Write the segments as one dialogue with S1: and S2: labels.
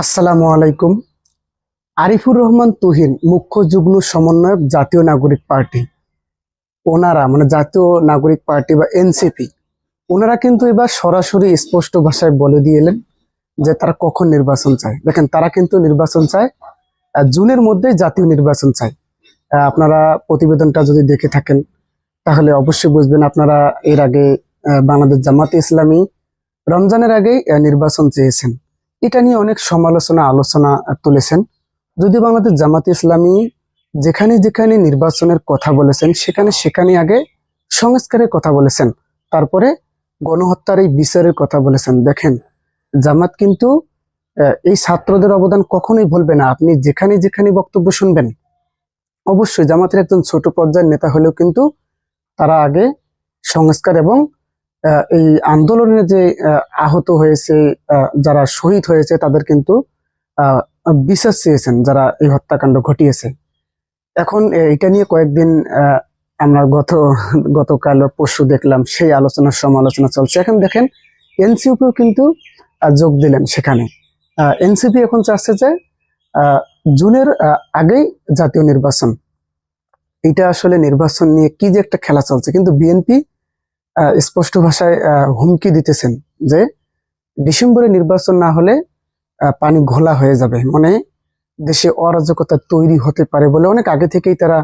S1: আসসালামু আলাইকুম। আরিফুর রহমান তুহিন, মুখ্য যুগ্ম সমন্বয়ক জাতীয় নাগরিক পার্টি। ওনারা মানে জাতীয় নাগরিক পার্টি বা এনসিপি, ওনারা কিন্তু এবার সরাসরি স্পষ্ট ভাষায় বলে দিয়েলেন যে তারা কখন নির্বাচন চায়। দেখেন, তারা কিন্তু নির্বাচন চায় জুনের মধ্যে জাতীয় নির্বাচন চায়। আপনারা প্রতিবেদনটা যদি দেখে থাকেন, তাহলে অবশ্যই বুঝবেন আপনারা এর আগে বাংলাদেশ জামাতে ইসলামী রমজানের আগেই নির্বাচন চেয়েছেন। এটা নিয়ে অনেক সমালোচনা, আলোচনা তুলেছেন। যদি বাংলাদেশ জামাতে ইসলামী যেখানে যেখানে নির্বাচনের কথা বলেছেন, সেখানে সেখানে আগে সংস্কারের কথা বলেছেন, তারপরে গণহত্যার এই বিচারের কথা বলেছেন। দেখেন, জামাত কিন্তু এই ছাত্রদের অবদান কখনোই ভুলবে না। আপনি যেখানে যেখানে বক্তব্য শুনবেন, অবশ্যই জামাতের একজন ছোট পর্যায়ের নেতা হলেও কিন্তু তারা আগে সংস্কার এবং এই আন্দোলনে যে আহ, আহত হয়েছে যারা শহীদ হয়েছে তাদের কিন্তু বিচার চেয়েছেন যারা এই হত্যাকাণ্ড ঘটিয়েছে। এখন এটা নিয়ে কয়েকদিন আমরা গত গতকাল পরশু দেখলাম সেই আলোচনার সমালোচনা চলছে। এখন দেখেন এনসিপিও কিন্তু যোগ দিলেন সেখানে। এনসিপি এখন চাচ্ছে যে জুনের আগেই জাতীয় নির্বাচন। এটা আসলে নির্বাচন নিয়ে কি যে একটা খেলা চলছে। কিন্তু বিএনপি স্পষ্ট ভাষায় হুমকি দিতেছেন যে ডিসেম্বরে নির্বাচন না হলে পানি ঘোলা হয়ে যাবে। মানে দেশে অরাজকতা তৈরি হতে পারে বলে অনেক আগে থেকেই তারা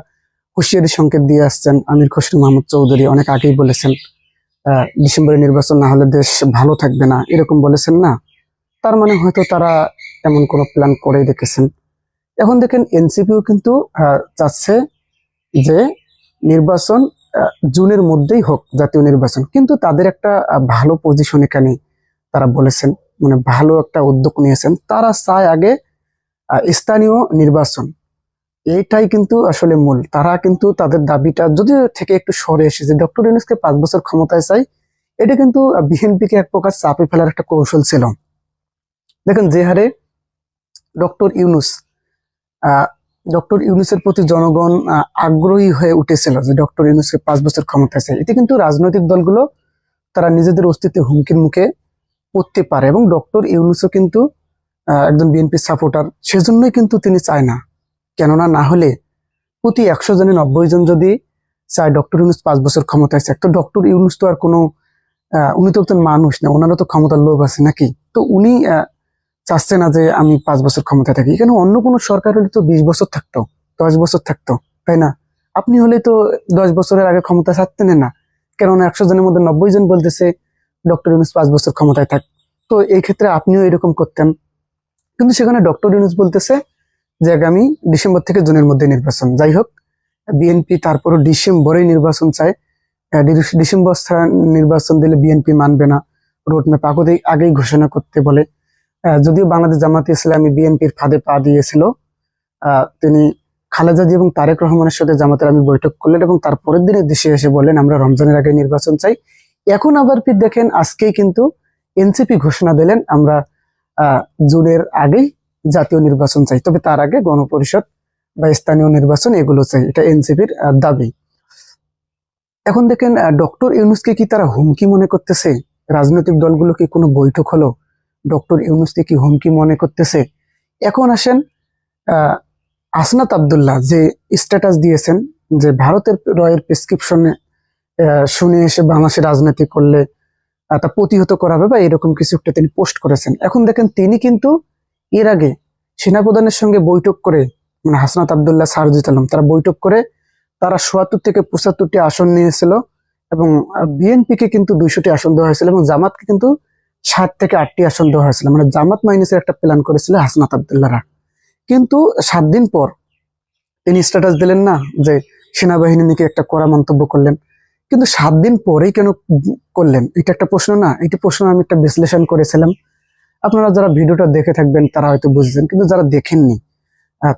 S1: হুঁশিয়ারি সংকেত দিয়ে আসছেন। আমির খসরু মাহমুদ চৌধুরী অনেক আগেই বলেছেন ডিসেম্বরে নির্বাচন না হলে দেশ ভালো থাকবে না। এরকম বলেছেন না। তার মানে হয়তো তারা এমন কোনো প্ল্যান করেই রেখেছেন। এখন দেখেন, এনসিপিও কিন্তু চাচ্ছে যে নির্বাচন জুনের মধ্যেই হোক জাতীয় নির্বাচন। কিন্তু তাদের একটা ভালো পজিশন এখানে তারা বলেছেন মানে ভালো একটা উদ্যোগ নিয়েছেন। তারা চায় আগে স্থানীয় নির্বাচন। এইটাই কিন্তু আসলে মূল। তারা কিন্তু তাদের দাবিটা যদিও থেকে একটু সরে এসেছে ডক্টর ইউনুসকে পাঁচ বছর ক্ষমতায় চাই, এটা কিন্তু বিএনপিকে এক প্রকার চাপে ফেলার একটা কৌশল ছিল। দেখেন, যে হারে ডক্টর ইউনুস ডক্টর ইউনুসের প্রতি জনগণ আগ্রহী হয়ে উঠেছিল যে ডক্টর ইউনুসকে পাঁচ বছর ক্ষমতায় চাই। এতে কিন্তু রাজনৈতিক দলগুলো তারা নিজেদের অস্তিত্বে হুমকির মুখে পড়তে পারে এবং ডক্টর ইউনুসও কিন্তু একজন বিএনপি সাপোর্টার সেজন্যই কিন্তু তিনি চায় না। কেননা না হলে প্রতি একশো জনে নব্বই জন যদি চায় ডক্টর ইউনুস পাঁচ বছর ক্ষমতায় চায় তো ডক্টর ইউনুস তো আর কোনো উনি তো একজন মানুষ না, ওনারও তো ক্ষমতার লোভ আছে নাকি? তো উনি চাচ্ছে না যে আমি পাঁচ বছর ক্ষমতায় থাকি। এখানে অন্য কোনো সরকার হলে তো বিশ বছর থাকতো, দশ বছর থাকতো, তাই না? আপনি হলে তো দশ বছরের আগে ক্ষমতা ছাড়তেন না। কেননা একশো জনের মধ্যে নব্বই জন বলতেছে, ডক্টর ইউনুস পাঁচ বছর ক্ষমতায় থাক। তো এই ক্ষেত্রে আপনিও এরকম করতেন। কিন্তু সেখানে ডক্টর ইউনুস বলতেছে যে আগামী ডিসেম্বর থেকে জুনের মধ্যে নির্বাচন। যাই হোক, বিএনপি তারপরও ডিসেম্বরেই নির্বাচন চায়। ডিসেম্বর নির্বাচন দিলে বিএনপি মানবে না। রোড ম্যাপ আগেই ঘোষণা করতে বলে। যদিও বাংলাদেশ জামাতে ইসলামী বিএনপির ফাঁদে পা দিয়েছিল তিনি খালেদা জিয়া এবং তারেক রহমানের সাথে জামাতের আমি বৈঠক করলেন এবং তার পরের দিনে দেশে এসে বললেন, আমরা রমজানের আগে নির্বাচন চাই। এখন আবার ফির দেখেন, আজকেই কিন্তু এনসিপি ঘোষণা দিলেন, আমরা জুনের আগেই জাতীয় নির্বাচন চাই। তবে তার আগে গণপরিষদ বা স্থানীয় নির্বাচন এগুলো চাই, এটা এনসিপির দাবি। এখন দেখেন ডক্টর ইউনুসকে কি তারা হুমকি মনে করতেছে? রাজনৈতিক দলগুলো কি কোনো বৈঠক হলো? ডক্টর ইউনুসকে কি হুমকি মনে করতেছে? এখন আসেন আসনাত আবদুল্লাহ যে স্ট্যাটাস দিয়েছেন, যে ভারতের রয়ের প্রেসক্রিপশনে শুনে এসে বাংলাদেশে রাজনীতি করলে তা প্রতিহত করা হবে বা এরকম কিছু একটা তিনি পোস্ট করেছেন। এখন দেখেন, তিনি কিন্তু এর আগে সেনাপ্রধানের সঙ্গে বৈঠক করে মানে হাসনাত আবদুল্লাহ সারজিত আলম, তারা বৈঠক করে তারা সোয়াত্তর থেকে পঁচাত্তরটি আসন নিয়েছিল এবং বিএনপিকে কিন্তু দুইশোটি আসন দেওয়া হয়েছিল এবং জামাতকে কিন্তু ষাট থেকে আটটি আসন দেওয়া হয়েছিল। মানে জামাত মাইনাসের একটা প্ল্যান করেছিল হাসনাত আবদুল্লাহরা। কিন্তু সাত দিন পর তিনি স্ট্যাটাস দিলেন না যে সেনাবাহিনী নিয়ে একটা কড়া মন্তব্য করলেন। কিন্তু সাত দিন পরেই কেন করলেন? এটা একটা প্রশ্ন না? এটি প্রশ্ন আমি একটা বিশ্লেষণ করেছিলাম। আপনারা যারা ভিডিওটা দেখে থাকবেন, তারা হয়তো বুঝছেন কিন্তু যারা দেখেননি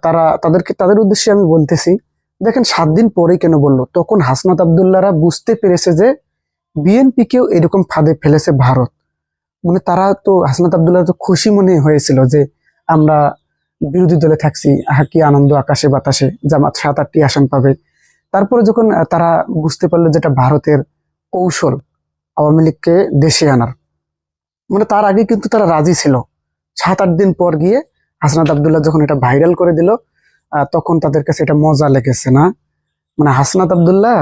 S1: তারা তাদেরকে, তাদের উদ্দেশ্যে আমি বলতেছি, দেখেন সাত দিন পরেই কেন বলল? তখন হাসনাত আবদুল্লাহরা বুঝতে পেরেছে যে বিএনপি কেও এরকম ফাঁদে ফেলেছে ভারত। মানে তারা তো হাসনাত আবদুল্লাহ তো খুশি মনে হয়েছিল যে আমরা বিরোধী দলে থাকছি, আহা, কি আনন্দ, আকাশে বাতাসে, জামাত সাত আটটি আসন পাবে। তারপরে যখন তারা বুঝতে পারল যেটা ভারতের কৌশল আওয়ামী লীগকে দেশে আনার। মানে তার আগে কিন্তু তারা রাজি ছিল। সাত আট দিন পর গিয়ে হাসনাত আবদুল্লাহ যখন এটা ভাইরাল করে দিল তখন তাদের কাছে এটা মজা লেগেছে না? মানে হাসনাত আবদুল্লাহ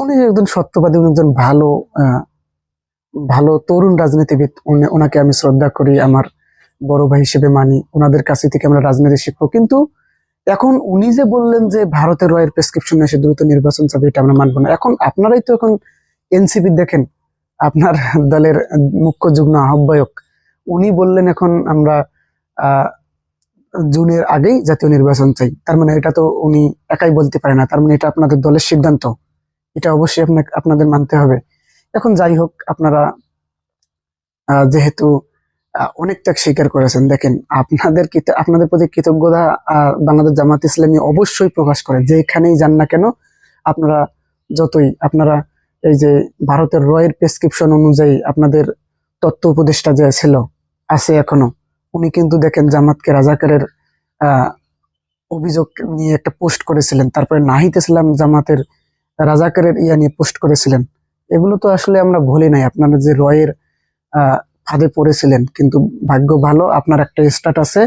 S1: উনি একজন সত্যবাদী, উনি একজন ভালো ভালো তরুণ রাজনীতিবিদ ওনাকে আমি শ্রদ্ধা করি, আমার বড় ভাই হিসেবে মানি ওনাদের কাছে থেকে আমরা রাজনীতি শিখব। কিন্তু এখন উনি যে বললেন যে ভারতের রয়ের প্রেসক্রিপশন এসে দ্রুত নির্বাচন চাবে, এটা আমরা মানবো না। এখন আপনারাই তো এখন এনসিপি দেখেন, আপনার দলের মুখ্য যুগ্ম আহ্বায়ক। উনি বললেন এখন আমরা জুনের আগেই জাতীয় নির্বাচন চাই। তার মানে এটা তো উনি একাই বলতে পারে না, তার মানে এটা আপনাদের দলের সিদ্ধান্ত। এটা অবশ্যই আপনাকে আপনাদের মানতে হবে। এখন যাই হোক আপনারা যেহেতু আহ, অনেক ত্যাগ স্বীকার করেছেন দেখেন আপনাদের আপনাদের প্রতি কৃতজ্ঞতা বাংলাদেশ জামাত ইসলামী অবশ্যই প্রকাশ করে যেখানেই যান না কেন আপনারা যতই আপনারা এই যে ভারতের রয়ের প্রেসক্রিপশন অনুযায়ী আপনাদের তত্ত্ব উপদেষ্টা যে ছিল আছে এখনও উনি কিন্তু দেখেন জামাতকে রাজাকারের অভিযোগ নিয়ে একটা পোস্ট করেছিলেন তারপরে নাহিদ ইসলাম জামাতের রাজাকারের ইয়া নিয়ে পোস্ট করেছিলেন। এগুলো তো আসলে আমরা ভুলি নাই। আপনারা যে রয়ের ফাঁদে পড়েছিলেন, কিন্তু ভাগ্য ভালো, আপনার একটা স্ট্যাটাসে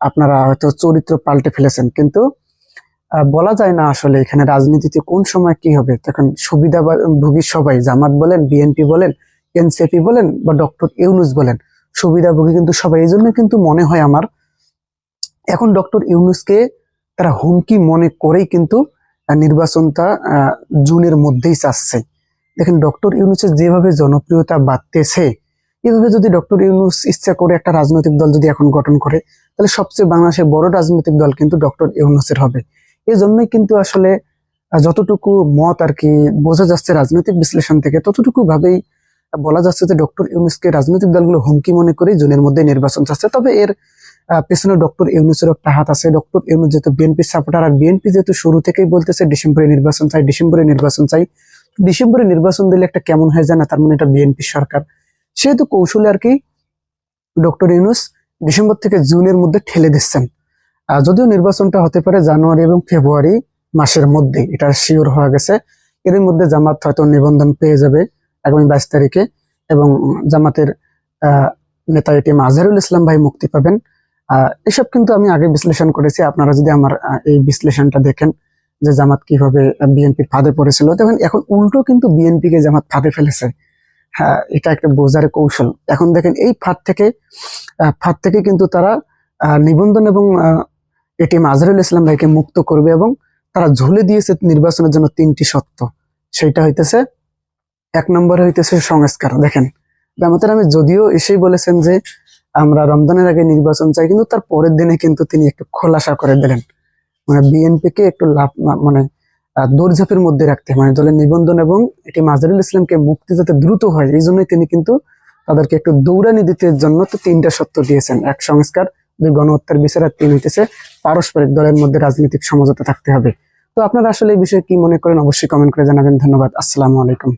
S1: আপনারা হয়তো চরিত্র পাল্টে ফেলেছেন। কিন্তু বলা যায় না আসলে এখানে রাজনীতিতে কোন সময় কি হবে। তখন সুবিধাভোগী সবাই, জামাত বলেন, বিএনপি বলেন এনসিপি বলেন বা ডক্টর ইউনুস বলেন সুবিধাভোগী কিন্তু সবাই। এই জন্য কিন্তু মনে হয় আমার, এখন ডক্টর ইউনুসকে তারা হুমকি মনে করেই কিন্তু নির্বাচনটা জুনের মধ্যেই চাচ্ছে। দেখেন, ডক্টর ইউনুসের যেভাবে জনপ্রিয়তা বাড়তেছে, এভাবে যদি ডক্টর ইউনুস ইচ্ছা করে একটা রাজনৈতিক দল যদি এখন গঠন করে, তাহলে সবচেয়ে বাংলাদেশের বড় রাজনৈতিক দল কিন্তু ডক্টর ইউনুসের হবে। এই জন্যই কিন্তু আসলে যতটুকু মত আর কি বোঝা যাচ্ছে রাজনৈতিক বিশ্লেষণ থেকে ততটুকু ভাবেই বলা যাচ্ছে যে ডক্টর ইউনুসকে রাজনৈতিক দলগুলো হুমকি মনে করে জুনের মধ্যে নির্বাচন চাচ্ছে। তবে এর পেছনে ডক্টর ইউনুসের একটা হাত আছে। ডক্টর ইউনুস যেহেতু বিএনপি সাপোর্টার আর বিএনপি যেহেতু শুরু থেকেই বলতেছে ডিসেম্বরে নির্বাচন চাই, ডিসেম্বরে নির্বাচন চাই। ডিসেম্বরে নির্বাচন দিলে একটা কেমন হয়ে যায় না তার মানে এটা বিএনপি সরকার। সেহেতু কৌশলে আর কি ডক্টর ইউনুস ডিসেম্বর থেকে জুনের মধ্যে ঠেলে দিচ্ছেন। যদিও নির্বাচনটা হতে পারে জানুয়ারি এবং ফেব্রুয়ারি মাসের মধ্যে, এটা শিওর হয়ে গেছে। এর মধ্যে জামাত হয়তো নিবন্ধন পেয়ে যাবে আগামী বাইশ তারিখে এবং জামাতের নেতা এটি আজহারুল ইসলাম ভাই মুক্তি পাবেন। এসব কিন্তু আমি আগে বিশ্লেষণ করেছি। আপনারা যদি আমার এই বিশ্লেষণটা দেখেন যে জামাত কীভাবে বিএনপির ফাঁদে পড়েছিল। দেখেন এখন উল্টো কিন্তু বিএনপি কে জামাত ফাঁদে ফেলেছে। হ্যাঁ এটা একটা বোঝার কৌশল। এখন দেখেন এই ফাঁদ থেকে ফাঁদ থেকে কিন্তু তারা নিবন্ধন এবং এটিএম আজহারুল ইসলাম ভাইকে মুক্ত করবে এবং তারা ঝুলে দিয়েছে নির্বাচনের জন্য তিনটি সত্য সেইটা হইতেছে, এক নম্বরে হইতেছে সংস্কার। দেখেন, জামাতের আমি যদিও এসেই বলেছেন যে আমরা রমজানের আগে নির্বাচন চাই, কিন্তু তার পরের দিনে কিন্তু তিনি একটু খোলাসা করে দিলেন। মানে বিএনপি কে একটু লাভ মানে দৌড়ঝাঁপের মধ্যে রাখতে মানে দলের নিবন্ধন এবং এটি মাজহারুল ইসলামকে মুক্তি যাতে দ্রুত হয়, এই জন্যই তিনি কিন্তু তাদেরকে একটু দৌড়ানি দিতে জন্য তো তিনটা সত্য দিয়েছেন। এক, সংস্কার, দুই, গণহত্যার বিচার, আর তিন হইতেছে পারস্পরিক দলের মধ্যে রাজনৈতিক সমঝোতা থাকতে হবে। তো আপনারা আসলে এই বিষয়ে কি মনে করেন, অবশ্যই কমেন্ট করে জানাবেন। ধন্যবাদ। আসসালামু আলাইকুম।